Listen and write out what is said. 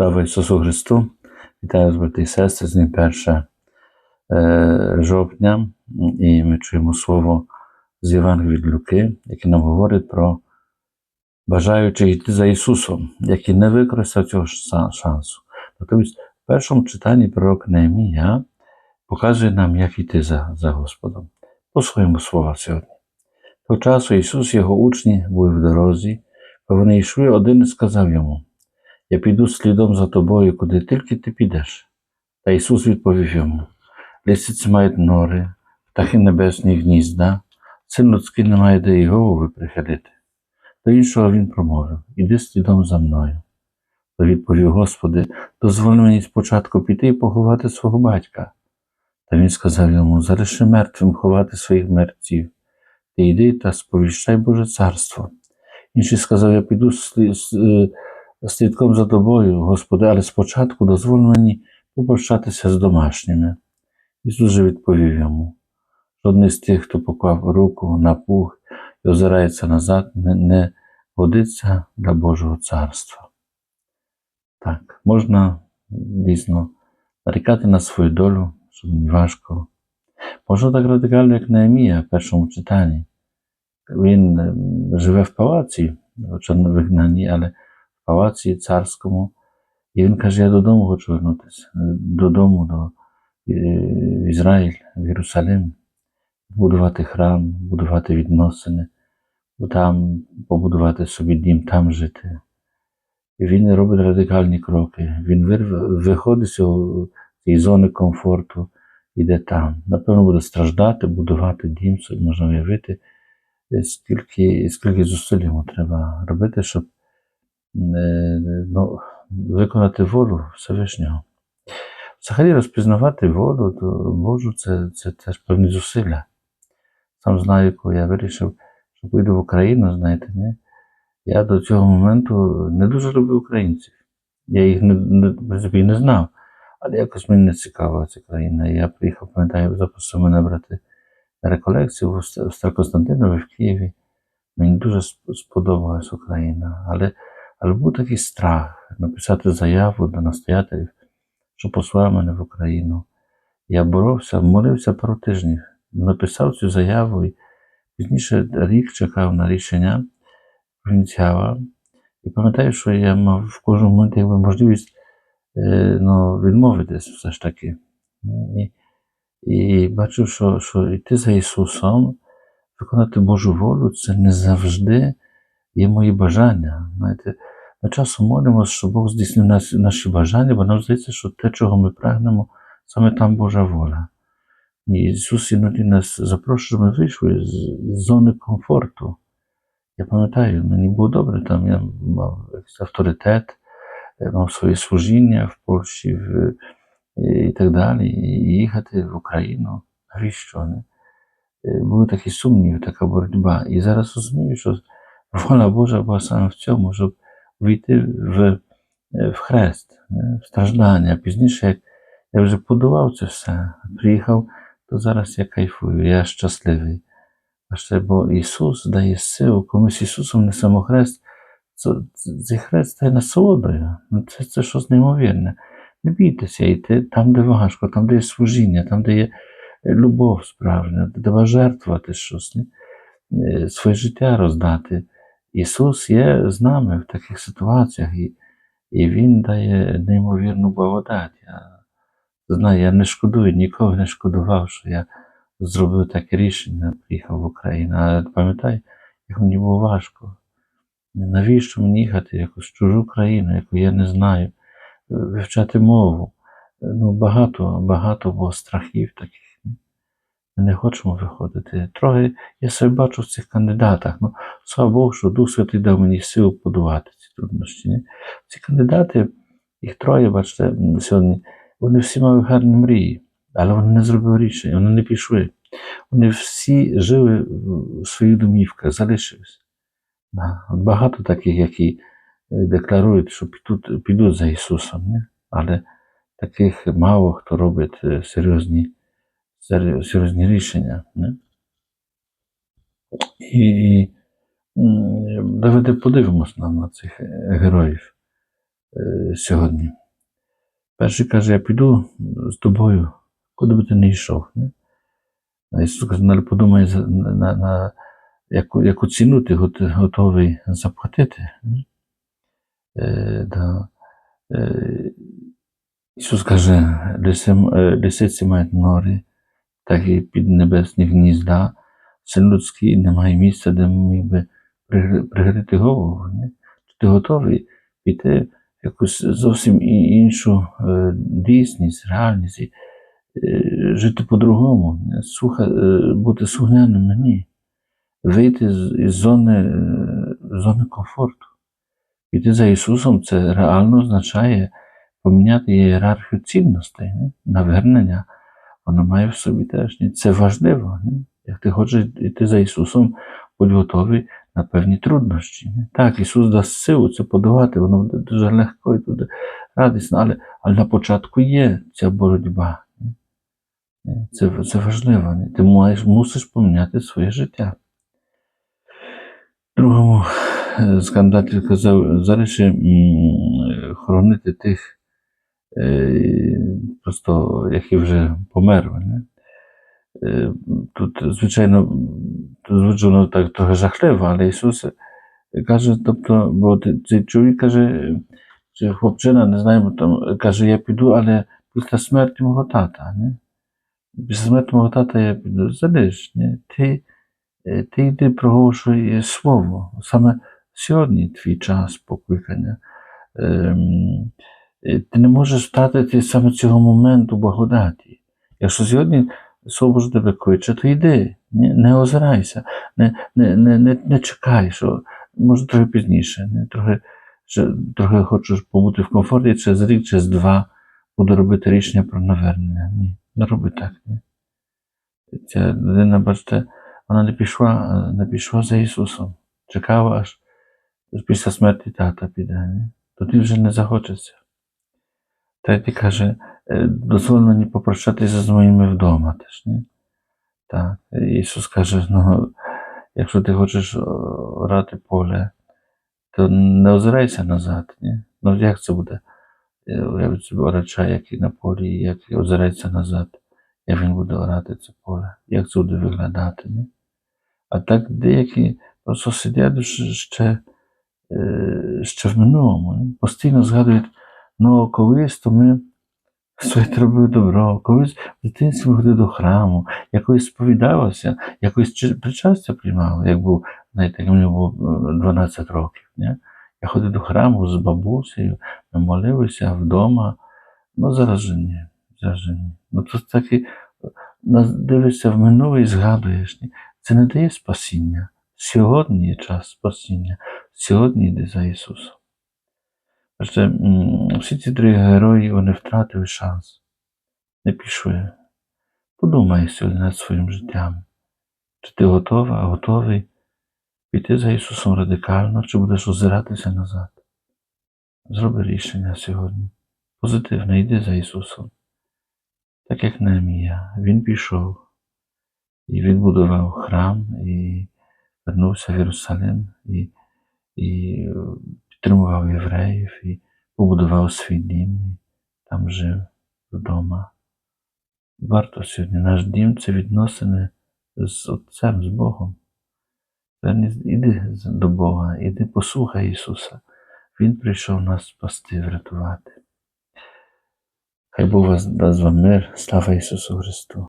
Слава Ісусу Христу! Вітаю вас, брати і сестри, з ним 1 жовтня, і ми чуємо слово з Євангелія від Люки, яке нам говорить про бажаючих йти за Ісусом, який не використав цього шансу. Натомість, в першому читанні пророк Неемія показує нам, як йти за, за Господом. Послухаємо слова сьогодні. Того часу Ісус і його учні були в дорозі, коли вони йшли, один сказав йому: Я піду слідом за тобою, куди тільки ти підеш. Та Ісус відповів йому: Лисиці мають нори, птахи небесні гнізда, син людський не має де й голови прихилити. До іншого він промовив: Іди слідом за мною. То відповів Господи, дозволь мені спочатку піти і поховати свого батька. Та він сказав йому: Залиши мертвим ховати своїх мерців. Ти йди та сповіщай Боже царство. Інший сказав: Я піду слі- с- е, слідком за тобою, Господи, але спочатку дозволь мені попрощатися з домашніми. Ісус же відповів йому: жодний з тих, хто поклав руку на пух і озирається назад, не, не годиться для Божого царства. Так, можна дійсно нарікати на свою долю, що мені важко. Можна так радикально, як Неемія в першому читанні. Він ем, живе в палаці, хоча не вигнанні, але палаці царському. І він каже: Я додому хочу вернутися, додому, до е, в Ізраїль, в Єрусалим, будувати храм, будувати відносини, там побудувати собі дім, там жити. І він робить радикальні кроки. Він виходить з цієї зони комфорту, іде там. Напевно, буде страждати, будувати дім, можна уявити, скільки, скільки зусиль йому треба робити, щоб ну, виконати волю Всевишнього. Взагалі розпізнавати волю то Божу це, це теж певні зусилля. Сам знаю, коли я вирішив, що поїду в Україну, знаєте, не? я до цього моменту не дуже любив українців. Я їх не, не, в принципі, не знав, але якось мені не цікава ця країна. Я приїхав, пам'ятаю, запросив мене брати реколекцію в Ст- в Старокостянтинові в Києві. Мені дуже сподобалась Україна. Але, але був такий страх написати заяву до настоятелів, що послав мене в Україну. Я боровся, молився пару тижнів, написав цю заяву і пізніше рік чекав на рішення провінціала. І пам'ятаю, що я мав в кожному моменті якби, можливість е, ну, відмовитись все ж таки. І, і бачив, що, що йти за Ісусом, виконати Божу волю, це не завжди є мої бажання. Знаєте, ми часом молимося, що Бог здійснив наші бажання, бо нам здається, що те, чого ми прагнемо, саме там Божа воля. І Ісус іноді нас запрошує, щоб ми вийшли з, зони комфорту. Я пам'ятаю, мені було добре, там я мав якийсь авторитет, е, мав своє служіння в Польщі в, і так далі, і їхати в Україну. Навіщо? Не? Е, Були такі сумніви, така боротьба. І зараз розумію, що воля Божа була саме в цьому, щоб війти в, в хрест, в страждання. Пізніше, як я вже подував це все, приїхав, то зараз я кайфую, я щасливий. А ще бо Ісус дає силу, з Ісусом несемо хрест, це, цей хрест стає насолодою. Це, це щось неймовірне. Не бійтеся йти там, де важко, там, де є служіння, там, де є любов справжня, де треба жертвувати щось, не? Своє життя роздати. Ісус є з нами в таких ситуаціях, і, і Він дає неймовірну благодать. Я знаю, я не шкодую, ніколи не шкодував, що я зробив таке рішення, приїхав в Україну. Але пам'ятаю, як мені було важко. Навіщо мені їхати в якусь чужу країну, яку я не знаю, вивчати мову. Ну, багато, багато було страхів таких. Ми не хочемо виходити. Трохи я себе бачу в цих кандидатах. Ну, слава Богу, що Дух Святий дав мені силу подувати ці труднощі. ні? Ці кандидати, їх троє, бачите, сьогодні, вони всі мали гарні мрії, але вони не зробили рішення, вони не пішли. Вони всі жили в своїх домівках, залишились. Багато таких, які е, декларують, що підуть, підуть за Ісусом, не? але таких мало хто робить е, серйозні, сер- серйозні рішення. Не? І, давайте подивимось нам на цих е, героїв. е, сьогодні. Перший каже, я піду з тобою, куди би ти не йшов. Не? Ісус каже, «Ну, подумай, на, на, яку, яку ціну ти готовий заплатити. Е, да. е, Ісус каже, е, лисиці мають нори, так і піднебесні гнізда. Син людський не має місця, де міг би пригрити голову. Не? Ти готовий піти в якусь зовсім іншу е, дійсність, реальність, і, е, жити по-другому? Е, бути слухняним мені, вийти з, зони, зони комфорту. Піти за Ісусом це реально означає поміняти ієрархію цінностей, не? навернення. Воно має в собі теж. Це важливо. Не? Як ти хочеш йти за Ісусом, будь готовий на певні труднощі. Не? Так, Ісус дасть силу це подавати, воно буде дуже легко і буде радісно, але, але на початку є ця боротьба. Не? Це, це важливо. Не? Ти маєш, мусиш поміняти своє життя. Другому е, скандалі казав, зараз ще хоронити тих, просто які вже померли. Не? Е, Тут, звичайно, звучно так трохи жахливо, але Ісус каже, тобто, бо цей чоловік каже, чи хлопчина, не знаємо, там, каже, я піду, але після смерті мого тата. Не? Після смерті мого тата я піду. Залиш, не? Ти, е, ти йди проголошуй слово. Саме сьогодні твій час покликання. Ем, е, Ти не можеш втратити саме цього моменту благодаті. Якщо сьогодні слово Боже тебе кличе, то йди, не, не озирайся, не, не, не, не, не чекай, що може трохи пізніше, не, трохи, ще, трохи хочеш побути в комфорті, через рік, через два буду робити рішення про навернення. Ні, не роби так. Ні. Ця людина, бачите, вона не пішла, е, не пішла за Ісусом. Чекала аж після смерті тата піде. Ні? Тоді вже не захочеться. Третій каже, «Е, дозволь мені попрощатися з моїми вдома теж. Ні? Так. Ісус каже, ну, якщо ти хочеш о, орати поле, то не озирайся назад. Ні? Ну як це буде? Уявіть собі орача, який на полі, як озирається назад, як він буде орати це поле, як це буде виглядати. Ні? А так деякі просто сидять ще, е, ще в минулому. Ні? Постійно згадують, ну колись то ми своє робили добро, колись в дитинстві ми ходили до храму, якось сповідалося, якось чи- причастя приймали, як був, знаєте, мені було е, 12 років. Ні? Я ходив до храму з бабусею, ми молилися вдома. Ну, зараз же ні. Зараз же ні. Ну, то так і нас дивишся в минуле і згадуєш. Ні? Це не дає спасіння. Сьогодні є час спасіння. Сьогодні йди за Ісусом. Бачите, всі ці три герої вони втратили шанс. Не пішли. Подумай сьогодні над своїм життям. Чи ти готова, готовий піти за Ісусом радикально, чи будеш озиратися назад? Зроби рішення сьогодні. Позитивне, йди за Ісусом. Так як Неемія, він пішов і відбудував храм, і вернувся в Єрусалим, і, і підтримував євреїв, і побудував свій дім, і там жив вдома. Варто сьогодні. Наш дім це відносини з Отцем, з Богом. Верні, іди до Бога, іди послухай Ісуса. Він прийшов нас спасти, врятувати. Хай Бог вас дасть вам мир, слава Ісусу Христу.